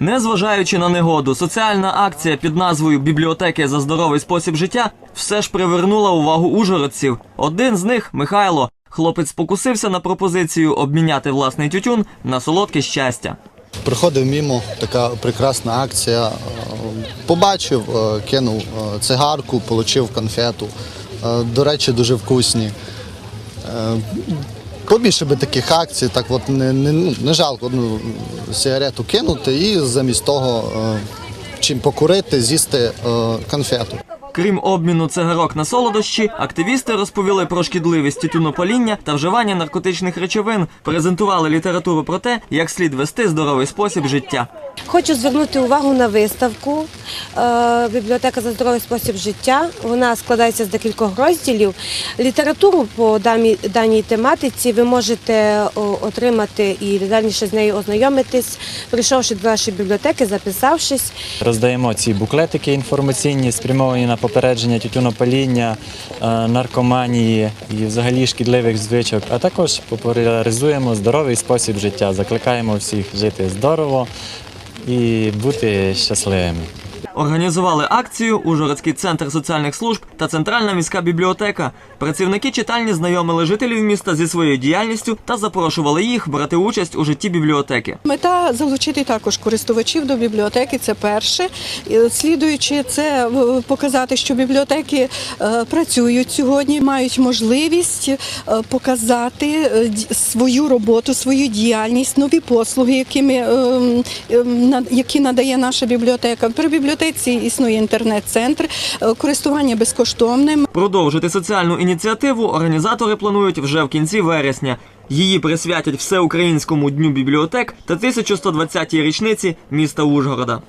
Незважаючи на негоду, соціальна акція під назвою Бібліотеки за здоровий спосіб життя все ж привернула увагу ужгородців. Один з них Михайло. Хлопець спокусився на пропозицію обміняти власний тютюн на солодке щастя. Приходив мімо, така прекрасна акція. е, Побачив, е, кинув е, цигарку, отримав конфету. До речі, дуже вкусні. Побільше би таких акцій, так от не, не, ну, не жалко одну сигарету кинути і замість того, е, чим покурити, з'їсти е, конфету. Крім обміну цигарок на солодощі, активісти розповіли про шкідливість тютюнопаління та вживання наркотичних речовин, презентували літературу про те, як слід вести здоровий спосіб життя. Хочу звернути увагу на виставку Бібліотека за здоровий спосіб життя. Вона складається з декількох розділів. Літературу по даній, тематиці ви можете отримати і детальніше з нею ознайомитись, прийшовши до нашої бібліотеки, записавшись. Роздаємо ці буклетики інформаційні, спрямовані на попередження тютюнопаління, е, наркоманії і взагалі шкідливих звичок, а також популяризуємо здоровий спосіб життя. Закликаємо всіх жити здорово і бути щасливими. Організували акцію Ужгородський центр соціальних служб та Центральна міська бібліотека. Працівники читальні знайомили жителів міста зі своєю діяльністю та запрошували їх брати участь у житті бібліотеки. Мета залучити також користувачів до бібліотеки. Це перше. Слідуючи, це е, показати, що бібліотеки е, працюють сьогодні, мають можливість е, показати е, свою роботу, свою діяльність, нові послуги, якими е, е, на- які надає наша бібліотека. При бібліотеці існує інтернет-центр, е, користування безкоштовним. Продовжити соціальну ініціативу організатори планують вже в кінці вересня. Її присвятять всеукраїнському дню бібліотек та 1120-й річниці міста Ужгорода.